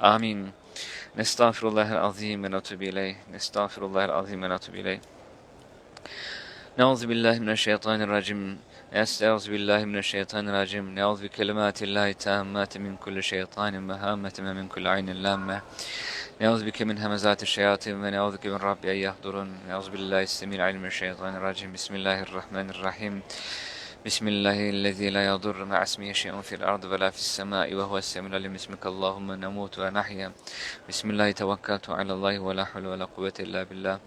آمين. نستغفر الله العظيم ونتوب إليه. نستغفر الله العظيم ونتوب إليه. نعوذ بالله من الشيطان الرجيم. نستعوذ بالله من الشيطان الرجيم. نعوذ بكلمات الله التامات من كل شيطان مهامة من كل عين لامة. نعوذ بك من همزات الشياطين ونعوذ بك من ربي أن يحضرون. نعوذ بالله السميع العليم من الشيطان الرجيم. بسم الله الرحمن الرحيم. بسم الله الذي لا يضر مع اسمه شيء في الأرض ولا في السماء وهو السميع العليم. اسمك اللهم نموت ونحيا. بسم الله توكلت على الله ولا حول ولا قوة إلا بالله.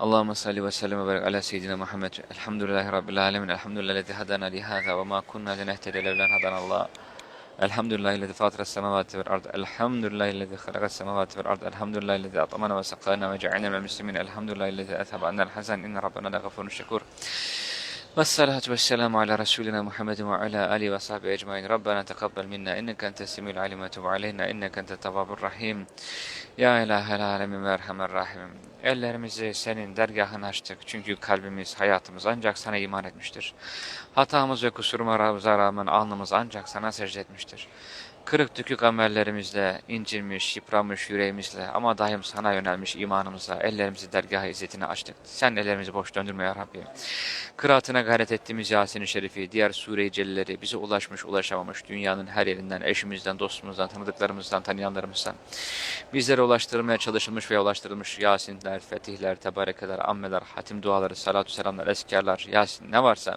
اللهم صل وسلم وبارك على سيدنا محمد. الحمد لله رب العالمين. الحمد لله الذي هدانا لهذا وما كنا لنهتدي لولا أن هدانا الله. الحمد لله الذي فاطر السماوات والأرض. الحمد لله الذي خلق السماوات والأرض. الحمد لله الذي اطمنا وسقانا وجعلنا من المسلمين. الحمد لله الذي أذهب عنا الحزن. إن ربنا لغفور شكور. Vessalatu vesselamu ala Resulina Muhammedin ve ala alihi ve sahbihi ecmain. Rabbena tekabbel minna inneke ente semil alim ve tub aleyna inneke ente tevabur rahim. Ya ilahel alemin ve erhamer rahim. Ellerimizi senin dergahına açtık. Çünkü kalbimiz, hayatımız ancak sana iman etmiştir. Hatamız ve kusurumuz rağmen alnımız ancak sana secde etmiştir. Kırık dökük amellerimizle, incilmiş, yıpranmış yüreğimizle ama daim sana yönelmiş imanımıza ellerimizi dergah izzetine açtık. Sen ellerimizi boş döndürme ya Rabbi. Kıraatına gayret ettiğimiz Yasin-i Şerifi, diğer Sure-i Celilleri bize ulaşmış, ulaşamamış dünyanın her yerinden, eşimizden, dostumuzdan, tanıdıklarımızdan, tanıyanlarımızdan bizlere ulaştırmaya çalışılmış ve ulaştırılmış Yasinler, Fetihler, Tebarekeler, Ammeler, Hatim duaları, Salatü Selamlar, Eskarlar, Yasin ne varsa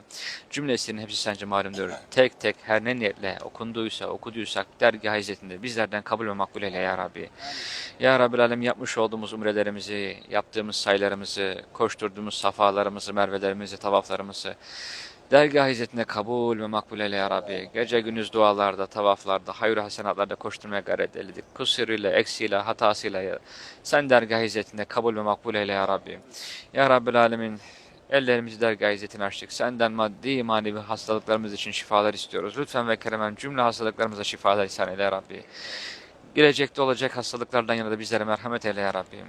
cümlesinin hepsi sence malumdur. Tek tek her ne niyetle okunduysa, okuduysak dergah izzetinde bizlerden kabul ve makbul eyle ya Rabbi. Ya Rabbi Alem yapmış olduğumuz umrelerimizi, yaptığımız sayılarımızı, koşturduğumuz safalarımızı, mervelerimizi, tavaflarımızı, Dergah hizmetine kabul ve makbul eyle ya Rabbi. Gece gündüz dualarda, tavaflarda, hayır hasenatlarda koşturmaya gayret eyledik. Kusuruyla, eksiyle, hatasıyla sen dergah hizmetine kabul ve makbul eyle ya Rabbi. Ya Rabbil Alemin ellerimizi dergah hizmetine açtık. Senden maddi manevi hastalıklarımız için şifalar istiyoruz. Lütfen ve keremen cümle hastalıklarımıza şifalar ihsan eyle ya Rabbi. Gelecekte olacak hastalıklardan yana da bizlere merhamet eyle ya Rabbi.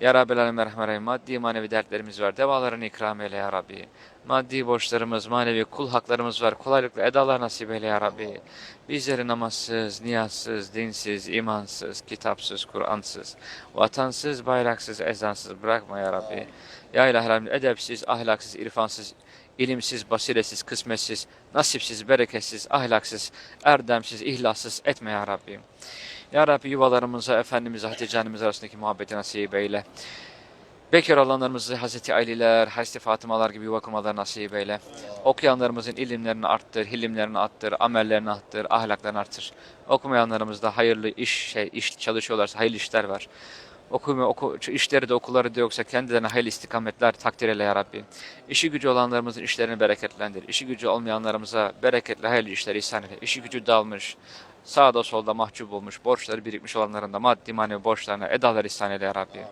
Ya Rabbi Alem Maddi manevi dertlerimiz var. Devalarını ikram eyle ya Rabbi. Maddi borçlarımız, manevi kul haklarımız var. Kolaylıkla edalar nasip eyle ya Rabbi. Bizleri namazsız, niyazsız, dinsiz, imansız, kitapsız, Kur'ansız, vatansız, bayraksız, ezansız bırakma ya Rabbi. Ya ilahe Rabbi edepsiz, ahlaksız, irfansız, ilimsiz, basiretsiz, kısmetsiz, nasipsiz, bereketsiz, ahlaksız, erdemsiz, ihlassız etme ya Rabbi. Ya Rabbi yuvalarımıza, Efendimiz Hatice annemiz arasındaki muhabbeti nasip eyle. Bekar olanlarımızı Hazreti Ali'ler, Hazreti Fatımalar gibi yuva kurmaları nasip eyle. Okuyanlarımızın ilimlerini arttır, hilimlerini arttır, amellerini arttır, ahlaklarını arttır. Okumayanlarımızda hayırlı iş, şey, iş çalışıyorlarsa hayırlı işler var. Okuma, oku, işleri de okulları da yoksa kendilerine hayırlı istikametler takdir eyle ya Rabbi. İşi gücü olanlarımızın işlerini bereketlendir. İşi gücü olmayanlarımıza bereketli hayırlı işleri ihsan eyle. İşi gücü dağılmış, sağda solda mahcup olmuş, borçları birikmiş olanların da maddi manevi borçlarına edalar ihsan eyle ya Rabbi.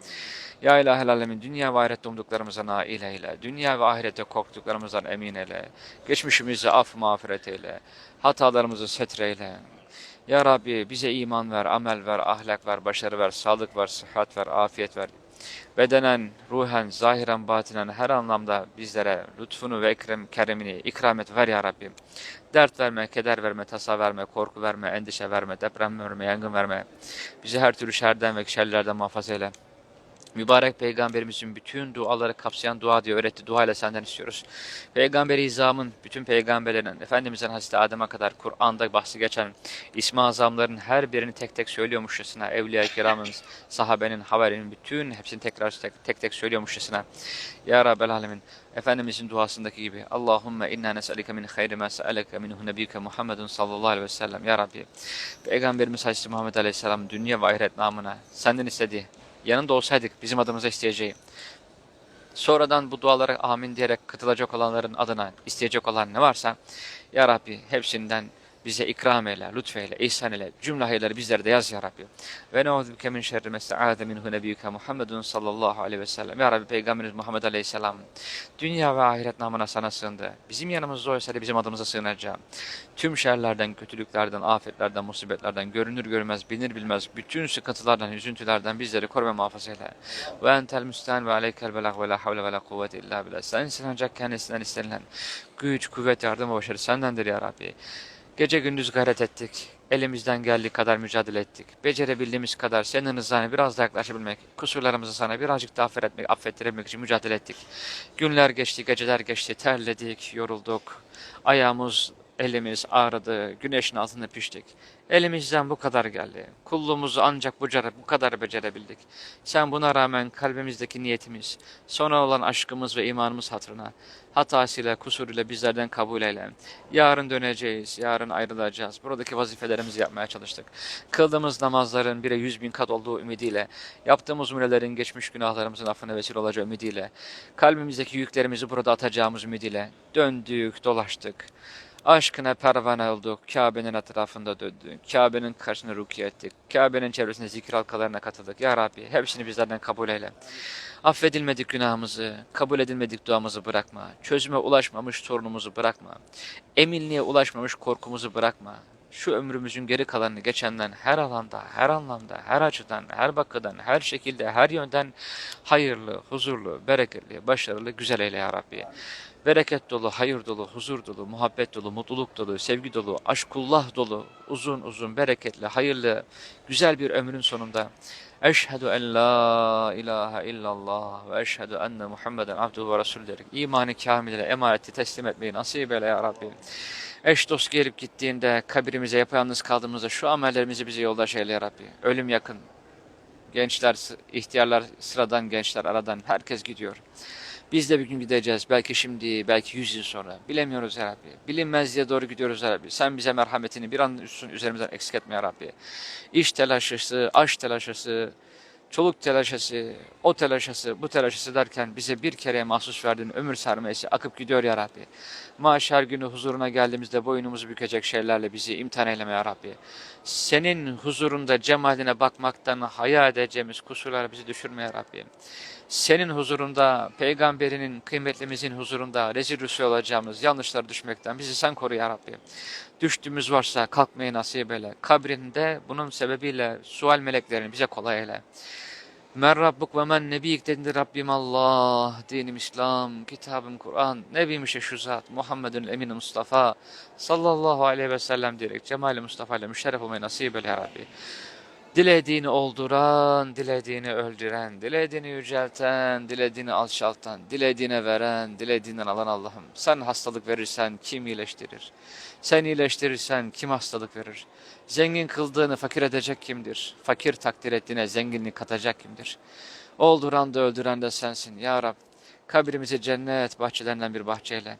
Ya ilahel alemin dünya ve ahirette umduklarımıza nail eyle. Dünya ve ahirette korktuklarımızdan emin eyle. Geçmişimizi af mağfiret eyle. Hatalarımızı setreyle. Ya Rabbi bize iman ver, amel ver, ahlak ver, başarı ver, sağlık ver, sıhhat ver, afiyet ver. Bedenen, ruhen, zahiren, batinen her anlamda bizlere lütfunu ve ekrem, keremini ikram et ver ya Rabbi. Dert verme, keder verme, tasa verme, korku verme, endişe verme, deprem verme, yangın verme. Bizi her türlü şerden ve şerlerden muhafaza eyle. Mübarek peygamberimizin bütün duaları kapsayan dua diye öğretti. Dua ile senden istiyoruz. Peygamberi izamın, bütün peygamberlerin, Efendimiz'den Hazreti Adem'e kadar Kur'an'da bahsi geçen ismi azamların her birini tek tek söylüyormuşçasına, Evliya-i Kiram'ın, sahabenin, haberinin bütün hepsini tekrar tek tek, tek söylüyormuşçasına. Ya Rabbel Alemin, Efendimizin duasındaki gibi Allahümme inna nes'alike min hayri ma se'aleke minhu nebiyke Muhammedun sallallahu aleyhi ve sellem. Ya Rabbi, Peygamberimiz Hazreti Muhammed Aleyhisselam dünya ve ahiret namına senden istediği yanında olsaydık bizim adımıza isteyeceği. Sonradan bu dualara amin diyerek katılacak olanların adına isteyecek olan ne varsa Ya Rabbi hepsinden bize ikram eyle, lütfeyle, ihsan eyle. Cümle hayırları bizlere de yaz ya Rabbi. Ve neuzubike min şerri mesta'ade minhu nebiyyüke Muhammedun sallallahu aleyhi ve sellem. Ya Rabbi Peygamberimiz Muhammed aleyhisselam dünya ve ahiret namına sana sığındı. Bizim yanımızda olsaydı bizim adımıza sığınacağım. Tüm şerlerden, kötülüklerden, afetlerden, musibetlerden, görünür görmez, bilinir bilmez, bütün sıkıntılardan, üzüntülerden bizleri koru ve muhafaza eyle. Ve entel müstehan ve aleykel belag ve la havle ve la kuvvete illa billah. Sensin ancak kendisinden istenilen güç, kuvvet, yardım ve başarı sendendir ya Rabbi. Gece gündüz gayret ettik. Elimizden geldiği kadar mücadele ettik. Becerebildiğimiz kadar senin rızana biraz daha yaklaşabilmek, kusurlarımızı sana birazcık daha affetmek, affettirebilmek için mücadele ettik. Günler geçti, geceler geçti, terledik, yorulduk. Ayağımız, elimiz ağrıdı, güneşin altında piştik. Elimizden bu kadar geldi. Kulluğumuzu ancak bu, bu kadar becerebildik. Sen buna rağmen kalbimizdeki niyetimiz, sonra olan aşkımız ve imanımız hatırına, hatasıyla, kusuruyla bizlerden kabul eyle. Yarın döneceğiz, yarın ayrılacağız. Buradaki vazifelerimizi yapmaya çalıştık. Kıldığımız namazların bire yüz bin kat olduğu ümidiyle, yaptığımız umrelerin geçmiş günahlarımızın affına vesile olacağı ümidiyle, kalbimizdeki yüklerimizi burada atacağımız ümidiyle döndük, dolaştık. Aşkına pervane olduk, Kabe'nin etrafında döndük, Kabe'nin karşısına rukiye ettik, Kabe'nin çevresinde zikir halkalarına katıldık. Ya Rabbi hepsini bizlerden kabul eyle. Affedilmedik günahımızı, kabul edilmedik duamızı bırakma. Çözüme ulaşmamış sorunumuzu bırakma. Eminliğe ulaşmamış korkumuzu bırakma. Şu ömrümüzün geri kalanını geçenden her alanda, her anlamda, her açıdan, her bakıdan, her şekilde, her yönden hayırlı, huzurlu, bereketli, başarılı, güzel eyle ya Rabbi. Bereket dolu, hayır dolu, huzur dolu, muhabbet dolu, mutluluk dolu, sevgi dolu, aşkullah dolu, uzun uzun, bereketli, hayırlı, güzel bir ömrün sonunda Eşhedü en la ilahe illallah ve eşhedü enne Muhammeden abduhu ve resulü dedik. İmanı kamile emaneti teslim etmeyi nasip eyle ya Rabbi. Eş dost gelip gittiğinde kabirimize yapayalnız kaldığımızda şu amellerimizi bize yoldaş eyle ya Rabbi. Ölüm yakın. Gençler, ihtiyarlar, sıradan gençler aradan herkes gidiyor. Biz de bir gün gideceğiz. Belki şimdi, belki yüz yıl sonra. Bilemiyoruz ya Rabbi. Bilinmezliğe doğru gidiyoruz ya Rabbi. Sen bize merhametini bir an üstün üzerimizden eksik etme ya Rabbi. İş telaşısı, aş telaşısı, çoluk telaşısı, o telaşısı, bu telaşısı derken bize bir kere mahsus verdiğin ömür sermayesi akıp gidiyor ya Rabbi. Mahşer günü huzuruna geldiğimizde boynumuzu bükecek şeylerle bizi imtihan eyleme ya Rabbi. Senin huzurunda cemaline bakmaktan haya edeceğimiz kusurlara bizi düşürme ya Rabbi. Senin huzurunda, peygamberinin, kıymetlimizin huzurunda rezil rüsva olacağımız yanlışlara düşmekten bizi sen koru ya Rabbi. Düştüğümüz varsa kalkmayı nasip eyle. Kabrinde bunun sebebiyle sual meleklerini bize kolay eyle. Men Rabbuk ve men nebiyik dediğinde Rabbim Allah, dinim İslam, kitabım Kur'an, Nebim işte şu zat, Muhammedun Emin Mustafa sallallahu aleyhi ve sellem diyerek Cemali Mustafa ile müşerref olmayı nasip eyle ya Rabbi. Dilediğini olduran, dilediğini öldüren, dilediğini yücelten, dilediğini alçaltan, dilediğine veren, dilediğinden alan Allah'ım. Sen hastalık verirsen kim iyileştirir? Sen iyileştirirsen kim hastalık verir? Zengin kıldığını fakir edecek kimdir? Fakir takdir ettiğine zenginlik katacak kimdir? Olduran da öldüren de sensin ya Rab. Kabrimizi cennet bahçelerinden bir bahçeyle.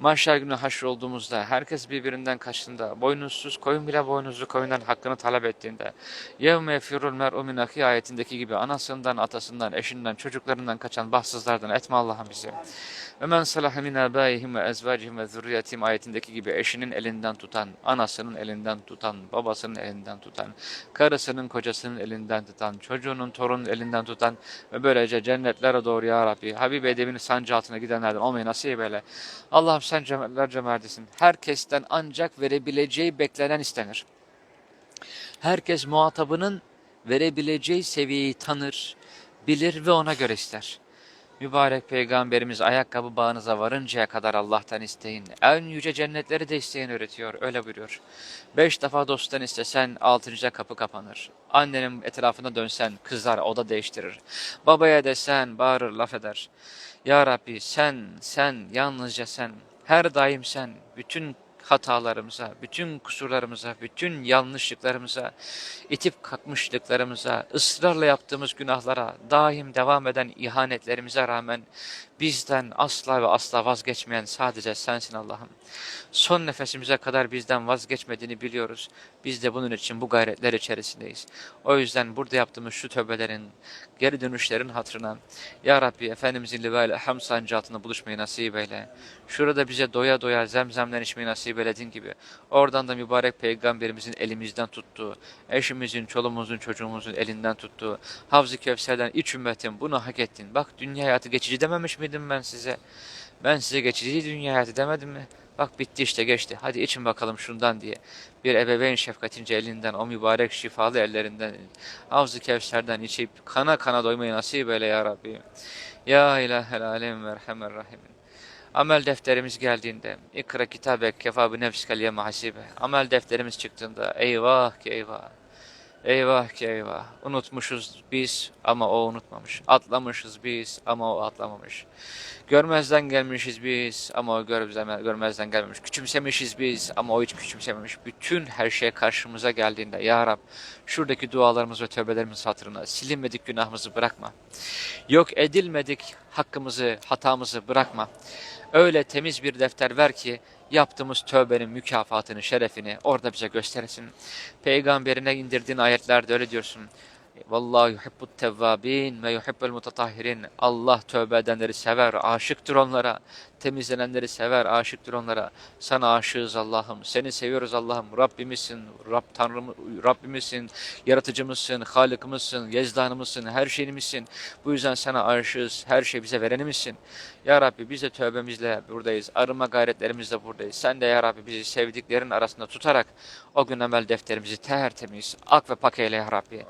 Mahşer günü haşr olduğumuzda, herkes birbirinden kaçtığında, boynuzsuz koyun bile boynuzlu koyundan hakkını talep ettiğinde, يَوْمَ يَفِرُّ الْمَرْءُ مِنْ أَخِي ayetindeki gibi anasından, atasından, eşinden, çocuklarından kaçan bahtsızlardan etme Allah'ım bizi. Ve men salaha min abaihim ve ayetindeki gibi eşinin elinden tutan, anasının elinden tutan, babasının elinden tutan, karısının kocasının elinden tutan, çocuğunun torunun elinden tutan ve böylece cennetlere doğru ya Rabbi Habib edebinin sancı altına gidenlerden olmayı nasip eyle. Allah'ım sen cemaller cömertisin. Herkesten ancak verebileceği beklenen istenir. Herkes muhatabının verebileceği seviyeyi tanır, bilir ve ona göre ister. Mübarek peygamberimiz ayakkabı bağınıza varıncaya kadar Allah'tan isteyin. En yüce cennetleri de isteyin öğretiyor. Öyle buyuruyor. Beş defa dosttan istesen altıncıda kapı kapanır. Annenin etrafına dönsen kızar oda değiştirir. Babaya desen bağırır laf eder. Ya Rabbi sen, sen, yalnızca sen, her daim sen, bütün hatalarımıza, bütün kusurlarımıza, bütün yanlışlıklarımıza, itip kalkmışlıklarımıza, ısrarla yaptığımız günahlara, daim devam eden ihanetlerimize rağmen bizden asla ve asla vazgeçmeyen sadece sensin Allah'ım. Son nefesimize kadar bizden vazgeçmediğini biliyoruz. Biz de bunun için bu gayretler içerisindeyiz. O yüzden burada yaptığımız şu tövbelerin, geri dönüşlerin hatırına Ya Rabbi Efendimizin livayle ham sancı altında buluşmayı nasip eyle. Şurada bize doya doya zemzemden içmeyi nasip eylediğin gibi oradan da mübarek peygamberimizin elimizden tuttuğu, eşimizin, çoluğumuzun, çocuğumuzun elinden tuttuğu, Havz-ı Kevser'den iç ümmetim bunu hak ettin. Bak dünya hayatı geçici dememiş miydim ben size? Ben size geçici dünya hayatı demedim mi? Bak bitti işte geçti. Hadi için bakalım şundan diye. Bir ebeveyn şefkatince elinden, o mübarek şifalı ellerinden, Havz-ı Kevser'den içip kana kana doymayı nasip eyle ya Rabbi. Ya ilahel alem ve erhamer rahimin. Amel defterimiz geldiğinde ikra kitabek kefa bi nefsikel hasibe. Amel defterimiz çıktığında eyvah ki eyvah. Eyvah ki eyvah. Unutmuşuz biz ama o unutmamış. Atlamışız biz ama o atlamamış. Görmezden gelmişiz biz ama o görmezden, gelmemiş. Küçümsemişiz biz ama o hiç küçümsememiş. Bütün her şey karşımıza geldiğinde Ya Rab şuradaki dualarımız ve tövbelerimiz hatırına silinmedik günahımızı bırakma. Yok edilmedik hakkımızı, hatamızı bırakma. Öyle temiz bir defter ver ki yaptığımız tövbenin mükafatını, şerefini orada bize göstersin. Peygamberine indirdiğin ayetlerde öyle diyorsun. Vallahi yuhibbut tevvabin ve yuhibbul mutatahhirin. Allah tövbe edenleri sever, aşıktır onlara. Temizlenenleri sever, aşıktır onlara. Sana aşığız Allah'ım. Seni seviyoruz Allah'ım. Rabbimizsin, Rab Tanrım, Rabbimizsin, yaratıcımızsın, Halıkımızsın, Yezdanımızsın, her şeyimizsin. Bu yüzden sana aşığız. Her şey bize verenimizsin. Ya Rabbi biz de tövbemizle buradayız. Arınma gayretlerimizle buradayız. Sen de Ya Rabbi bizi sevdiklerin arasında tutarak o gün amel defterimizi tertemiz, ak ve pak eyle Ya Rabbi.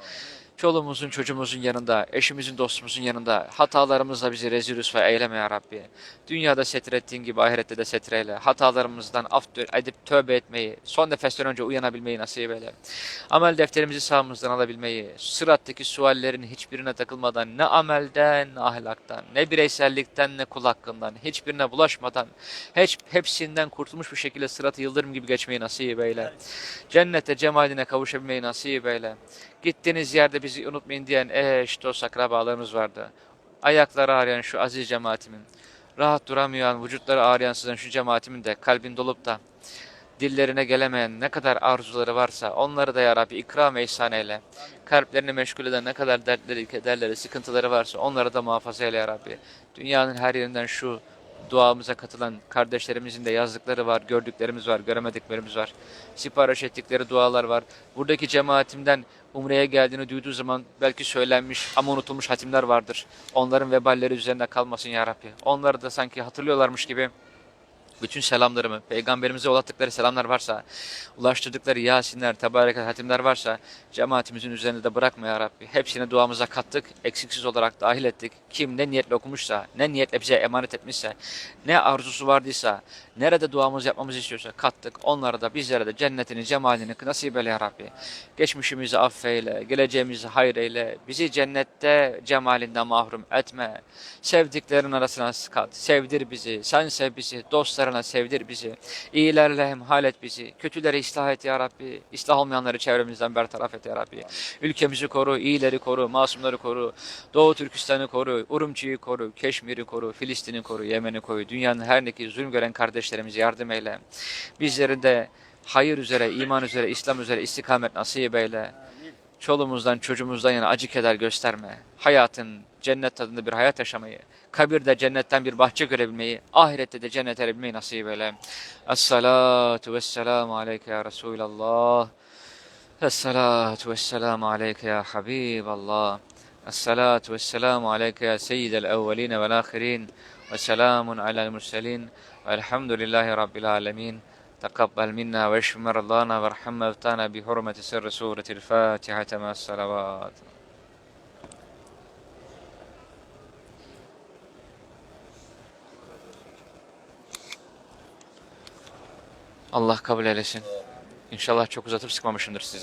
Çoluğumuzun, çocuğumuzun yanında, eşimizin, dostumuzun yanında hatalarımızla bizi rezil rüsva eyleme ya Rabbi. Dünyada setrettiğin gibi ahirette de setreyle. Hatalarımızdan af edip tövbe etmeyi, son nefesten önce uyanabilmeyi nasip eyle. Amel defterimizi sağımızdan alabilmeyi, sırattaki suallerin hiçbirine takılmadan, ne amelden, ne ahlaktan, ne bireysellikten, ne kul hakkından, hiçbirine bulaşmadan, hiç, hepsinden kurtulmuş bir şekilde sıratı yıldırım gibi geçmeyi nasip eyle. Cennete, cemaline kavuşabilmeyi nasip eyle. Gittiğiniz yerde bizi unutmayın diyen eş, dost, akrabalarımız vardı. Ayakları ağrıyan şu aziz cemaatimin, rahat duramayan, vücutları ağrıyan sizin şu cemaatimin de kalbin dolup da dillerine gelemeyen ne kadar arzuları varsa onları da ya Rabbi ikram ihsan eyle. Kalplerini meşgul eden ne kadar dertleri, kederleri, sıkıntıları varsa onları da muhafaza eyle ya Rabbi. Dünyanın her yerinden şu duamıza katılan kardeşlerimizin de yazdıkları var, gördüklerimiz var, göremediklerimiz var. Sipariş ettikleri dualar var. Buradaki cemaatimden Umre'ye geldiğini duyduğu zaman belki söylenmiş ama unutulmuş hatimler vardır. Onların veballeri üzerinde kalmasın ya Rabbi. Onları da sanki hatırlıyorlarmış gibi bütün selamlarımı, peygamberimize ulaştıkları selamlar varsa, ulaştırdıkları Yasinler, Tebareket hatimler varsa cemaatimizin üzerinde de bırakma ya Rabbi. Hepsini duamıza kattık, eksiksiz olarak dahil ettik. Kim ne niyetle okumuşsa, ne niyetle bize emanet etmişse, ne arzusu vardıysa, nerede duamızı yapmamızı istiyorsa kattık. Onlara da bizlere de cennetini, cemalini nasip eyle ya Rabbi. Geçmişimizi affeyle, geleceğimizi hayır eyle. Bizi cennette cemalinden mahrum etme. Sevdiklerin arasına kat. Sevdir bizi. Sen sev bizi. Dostlarına sevdir bizi. İyilerle hemhal et bizi. Kötüleri ıslah et ya Rabbi. İslah olmayanları çevremizden bertaraf et ya Rabbi. Ülkemizi koru, iyileri koru, masumları koru. Doğu Türkistan'ı koru, Urumçi'yi koru, Keşmir'i koru, Filistin'i koru, Yemen'i koru. Dünyanın her neki zulüm gören kardeşlerimize yardım eyle. Bizlerin de hayır üzere, iman üzere, İslam üzere istikamet nasip eyle. Çoluğumuzdan, çocuğumuzdan yana acı keder gösterme. Hayatın cennet tadında bir hayat yaşamayı, kabirde cennetten bir bahçe görebilmeyi, ahirette de cennet erebilmeyi nasip eyle. Es-salatu vesselamu aleyke ya Resulallah. Es-salatu vesselamu aleyke ya Habiballah. Es-salatu vesselamu aleyke ya seyyidel evveline vel ahirin. Ve selamun alel murselin. Velhamdülillahi rabbil alemin. تقبل منا واشف مرضانا وارحم موتانا بحرمة سر سورة الفاتحة مع الصلوات Allah kabul eylesin. İnşallah çok uzatıp sıkmamışımdır sizi.